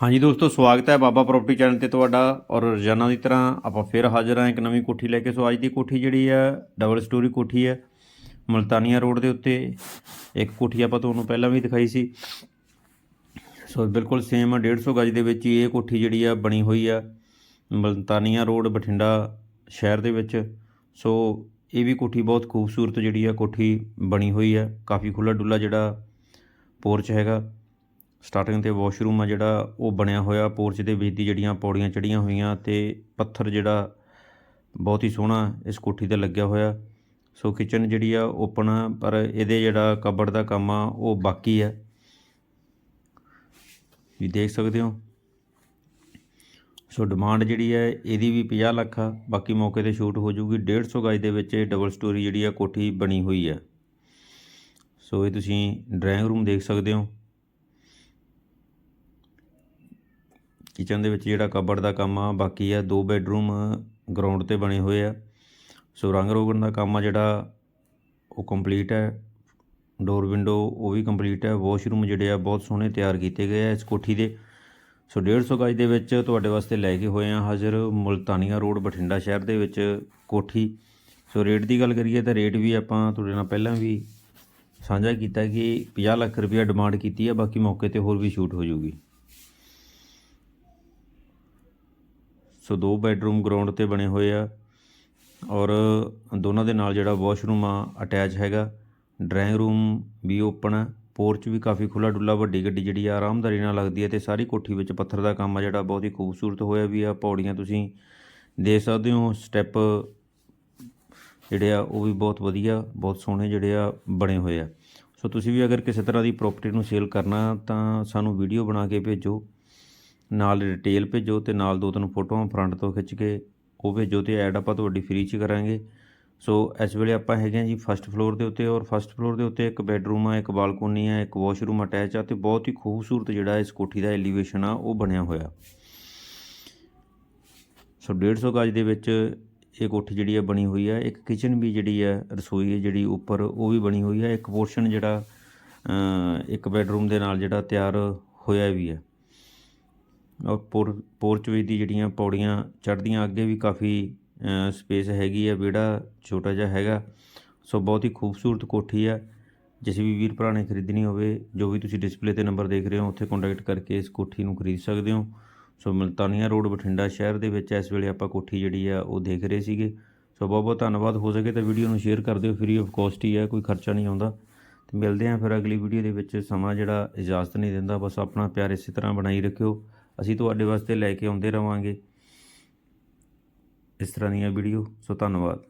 ਹਾਂਜੀ ਦੋਸਤੋ, ਸਵਾਗਤ ਹੈ ਬਾਬਾ ਪ੍ਰਾਪਰਟੀ ਚੈਨਲ ਤੇ ਤੁਹਾਡਾ ਔਰ ਰੋਜ਼ਾਨਾ ਦੀ ਤਰ੍ਹਾਂ ਆਪਾਂ ਫਿਰ ਹਾਜ਼ਰ ਹਾਂ ਇੱਕ ਨਵੀਂ ਕੋਠੀ ਲੈ ਕੇ। ਸੋ ਅੱਜ ਦੀ ਕੋਠੀ ਜਿਹੜੀ ਹੈ ਡਬਲ ਸਟੋਰੀ ਕੋਠੀ ਹੈ, ਮਲਤਾਨੀਆ ਰੋਡ ਦੇ ਉੱਤੇ ਇੱਕ ਕੋਠੀ ਆਪਾਂ ਤੁਹਾਨੂੰ ਪਹਿਲਾਂ ਵੀ ਦਿਖਾਈ ਸੀ। ਸੋ ਬਿਲਕੁਲ ਸੇਮ 150 ਗਜ ਦੇ ਵਿੱਚ ਹੀ ਇਹ ਕੋਠੀ ਜਿਹੜੀ ਆ ਬਣੀ ਹੋਈ ਆ, ਮਲਤਾਨੀਆ ਰੋਡ, ਬਠਿੰਡਾ ਸ਼ਹਿਰ ਦੇ ਵਿੱਚ। ਸੋ ਇਹ ਵੀ ਕੋਠੀ ਬਹੁਤ ਖੂਬਸੂਰਤ ਜਿਹੜੀ ਆ ਕੋਠੀ ਬਣੀ ਹੋਈ ਆ, ਕਾਫੀ ਖੁੱਲਾ ਡੁੱਲਾ ਜਿਹੜਾ ਪੋਰਚ ਹੈਗਾ। ਸਟਾਰਟਿੰਗ ਤੇ ਵਾਸ਼ਰੂਮ ਆ ਜਿਹੜਾ ਉਹ ਬਣਿਆ ਹੋਇਆ ਪੋਰਚ ਦੇ ਵਿੱਚ ਦੀ ਜਿਹੜੀਆਂ ਪੌੜੀਆਂ ਚੜੀਆਂ ਹੋਈਆਂ ਤੇ ਪੱਥਰ ਜਿਹੜਾ ਬਹੁਤ ਹੀ ਸੋਹਣਾ ਇਸ ਕੋਠੀ ਤੇ ਲੱਗਿਆ ਹੋਇਆ। ਸੋ ਕਿਚਨ ਜਿਹੜੀ ਆ ਓਪਨ ਆ, ਪਰ ਇਹਦੇ ਜਿਹੜਾ ਕਬੜ ਦਾ ਕੰਮ ਆ, ਉਹ ਬਾਕੀ ਆ। ਵੀ ਦੇਖ ਸਕਦੇ ਹੋ। ਸੋ ਡਿਮਾਂਡ ਜਿਹੜੀ ਹੈ ਇਹਦੀ ਵੀ 50 ਲੱਖ ਆ। ਬਾਕੀ ਮੌਕੇ ਤੇ ਸ਼ੂਟ ਹੋ ਜਾਊਗੀ। 150 ਗਜ ਦੇ ਵਿੱਚ ਇਹ ਡਬਲ ਸਟੋਰੀ ਜਿਹੜੀ ਆ ਕੋਠੀ ਬਣੀ ਹੋਈ ਆ। ਸੋ ਇਹ ਤੁਸੀਂ ਡਰਾਇੰਗ ਰੂਮ ਦੇਖ ਸਕਦੇ ਹੋ। ਕਿਚਨ ਦੇ ਵਿੱਚ ਜਿਹੜਾ ਕਬੜ ਦਾ ਕੰਮ ਆ, ਬਾਕੀ ਆ ਦੋ ਬੈੱਡਰੂਮ ਗਰਾਊਂਡ ਤੇ ਬਣੇ ਹੋਏ ਆ। ਸੋ ਰੰਗ ਰੋਗਨ ਦਾ ਕੰਮ ਆ ਜਿਹੜਾ, ਉਹ ਕੰਪਲੀਟ ਹੈ। ਡੋਰ ਵਿੰਡੋ ਉਹ ਵੀ ਕੰਪਲੀਟ ਹੈ। ਵਾਸ਼ਰੂਮ ਜਿਹੜੇ ਆ, ਬਹੁਤ ਸੋਹਣੇ ਤਿਆਰ ਕੀਤੇ ਗਏ ਆ ਇਸ ਕੋਠੀ ਦੇ। ਸੋ 150 ਗਜ ਦੇ ਵਿੱਚ ਤੁਹਾਡੇ ਵਾਸਤੇ ਲੈ ਕੇ ਹੋਏ ਆ ਹਾਜ਼ਰ ਮੁਲਤਾਨੀਆ ਰੋਡ, ਬਠਿੰਡਾ ਸ਼ਹਿਰ ਦੇ ਵਿੱਚ ਕੋਠੀ। ਸੋ ਰੇਟ ਦੀ ਗੱਲ ਕਰੀਏ ਤਾਂ ਰੇਟ ਵੀ ਆਪਾਂ ਤੁਹਾਡੇ ਨਾਲ ਪਹਿਲਾਂ ਵੀ ਸਾਂਝਾ ਕੀਤਾ ਕਿ 50 ਲੱਖ ਰੁਪਇਆ ਡਿਮਾਂਡ ਕੀਤੀ ਹੈ ਬਾਕੀ ਮੌਕੇ ਤੇ ਹੋਰ ਵੀ ਸ਼ੂਟ ਹੋ ਜਾਊਗੀ। ਸੋ ਦੋ ਬੈਡਰੂਮ ਗਰਾਊਂਡ ਤੇ ਬਣੇ ਹੋਏ ਆ ਔਰ ਦੋਨਾਂ ਦੇ ਨਾਲ ਜਿਹੜਾ ਵਾਸ਼ਰੂਮ ਆ, ਅਟੈਚ ਹੈਗਾ। ਡਰਾਇੰਗ ਰੂਮ ਵੀ ਓਪਨ ਆ, ਪੋਰਚ ਵੀ ਕਾਫੀ ਖੁੱਲਾ ਡੁੱਲਾ, ਵੱਡੀ ਗੱਡੀ ਜਿਹੜੀ ਆ, ਆਰਾਮਦਾਰੀ ਨਾਲ ਲੱਗਦੀ ਹੈ ਤੇ ਸਾਰੀ ਕੋਠੀ ਵਿੱਚ ਪੱਥਰ ਦਾ ਕੰਮ ਆ ਜਿਹੜਾ ਬਹੁਤ ਹੀ ਖੂਬਸੂਰਤ ਹੋਇਆ ਵੀ ਆ। ਪੌੜੀਆਂ ਤੁਸੀਂ ਦੇਖ ਸਕਦੇ ਹੋ, ਸਟੈਪ ਜਿਹੜੇ ਆ, ਉਹ ਵੀ ਬਹੁਤ ਵਧੀਆ, ਬਹੁਤ ਸੋਹਣੇ ਜਿਹੜੇ ਆ, ਬਣੇ ਹੋਏ ਆ। ਸੋ ਤੁਸੀਂ ਵੀ ਅਗਰ ਕਿਸੇ ਤਰ੍ਹਾਂ ਦੀ ਪ੍ਰਾਪਰਟੀ ਨੂੰ ਸੇਲ ਕਰਨਾ ਤਾਂ ਸਾਨੂੰ ਵੀਡੀਓ ਬਣਾ ਕੇ ਭੇਜੋ। ਨਾਲ ਡਿਟੇਲ ਭੇਜੋ ਤੇ ਨਾਲ ਦੋ ਤਿੰਨ ਫੋਟੋਆਂ ਫਰੰਟ ਤੋਂ ਖਿੱਚ ਕੇ ਉਹ ਭੇਜੋ ਤੇ ਐਡ ਆਪਾਂ ਤੁਹਾਡੀ ਫ੍ਰੀ ਚ ਕਰਾਂਗੇ। ਸੋ ਇਸ ਵੇਲੇ ਆਪਾਂ ਹੈਗੇ ਹਾਂ ਜੀ ਫਸਟ ਫਲੋਰ ਦੇ ਉੱਤੇ ਔਰ ਫਸਟ ਫਲੋਰ ਦੇ ਉੱਤੇ ਇੱਕ ਬੈੱਡਰੂਮ ਆ, ਇੱਕ ਬਾਲਕੋਨੀ ਆ, ਇੱਕ ਵਾਸ਼ਰੂਮ ਅਟੈਚ ਆ ਤੇ ਬਹੁਤ ਹੀ ਖੂਬਸੂਰਤ ਜਿਹੜਾ ਇਸ ਕੋਠੀ ਦਾ ਐਲੀਵੇਸ਼ਨ ਆ, ਉਹ ਬਣਿਆ ਹੋਇਆ। ਸੋ 150 ਗਜ ਦੇ ਵਿੱਚ ਇਹ ਕੋਠੀ ਜਿਹੜੀ ਆ ਬਣੀ ਹੋਈ ਆ, ਇੱਕ ਕਿਚਨ ਵੀ ਜਿਹੜੀ ਆ, ਰਸੋਈ ਹੈ ਜਿਹੜੀ ਉੱਪਰ, ਉਹ ਵੀ ਬਣੀ ਹੋਈ ਆ, ਇੱਕ ਪੋਰਸ਼ਨ ਜਿਹੜਾ ਇੱਕ ਬੈੱਡਰੂਮ ਦੇ ਨਾਲ ਜਿਹੜਾ ਤਿਆਰ ਹੋਇਆ ਵੀ ਹੈ ਪੋਰ ਪੋਰਚ ਵਿੱਚ ਦੀ ਜਿਹੜੀਆਂ ਪੌੜੀਆਂ ਚੜ੍ਹਦੀਆਂ, ਅੱਗੇ ਵੀ ਕਾਫੀ ਸਪੇਸ ਹੈਗੀ ਆ, ਵਿਹੜਾ ਛੋਟਾ ਜਿਹਾ ਹੈਗਾ। ਸੋ ਬਹੁਤ ਹੀ ਖੂਬਸੂਰਤ ਕੋਠੀ ਆ। ਜਿਸ ਵੀ ਵੀਰ ਭਰਾ ਨੇ ਖਰੀਦਣੀ ਹੋਵੇ, ਜੋ ਵੀ ਤੁਸੀਂ ਡਿਸਪਲੇ ਤੇ ਨੰਬਰ ਦੇਖ ਰਹੇ ਹੋ, ਉੱਥੇ ਕੰਟੈਕਟ ਕਰਕੇ ਇਸ ਕੋਠੀ ਨੂੰ ਖਰੀਦ ਸਕਦੇ ਹੋ। ਸੋ ਮਲਤਾਨੀਆ ਰੋਡ, ਬਠਿੰਡਾ ਸ਼ਹਿਰ ਦੇ ਵਿੱਚ ਇਸ ਵੇਲੇ ਆਪਾਂ ਕੋਠੀ ਜਿਹੜੀ ਆ, ਉਹ ਦੇਖ ਰਹੇ ਸੀਗੇ। ਸੋ ਬਹੁਤ ਬਹੁਤ ਧੰਨਵਾਦ। ਹੋ ਸਕੇ ਤਾਂ ਵੀਡੀਓ ਨੂੰ ਸ਼ੇਅਰ ਕਰ ਦਿਓ। ਫ੍ਰੀ ਆਫ ਕਾਸਟ ਹੀ ਹੈ ਕੋਈ ਖਰਚਾ ਨਹੀਂ ਆਉਂਦਾ। ਤੇ ਮਿਲਦੇ ਆਂ ਫਿਰ ਅਗਲੀ ਵੀਡੀਓ ਦੇ ਵਿੱਚ। ਸਮਾਂ ਜਿਹੜਾ ਇਜਾਜ਼ਤ ਨਹੀਂ ਦਿੰਦਾ, ਬਸ ਆਪਣਾ ਪਿਆਰ ਇਸੇ ਤਰ੍ਹਾਂ ਬਣਾਈ ਰੱਖਿਓ। ਅਸੀਂ ਤੁਹਾਡੇ ਵਾਸਤੇ ਲੈ ਕੇ ਆਉਂਦੇ ਰਵਾਂਗੇ। ਇਸ ਤਰ੍ਹਾਂ ਦੀਆਂ ਵੀਡੀਓ ਸੋ ਧੰਨਵਾਦ।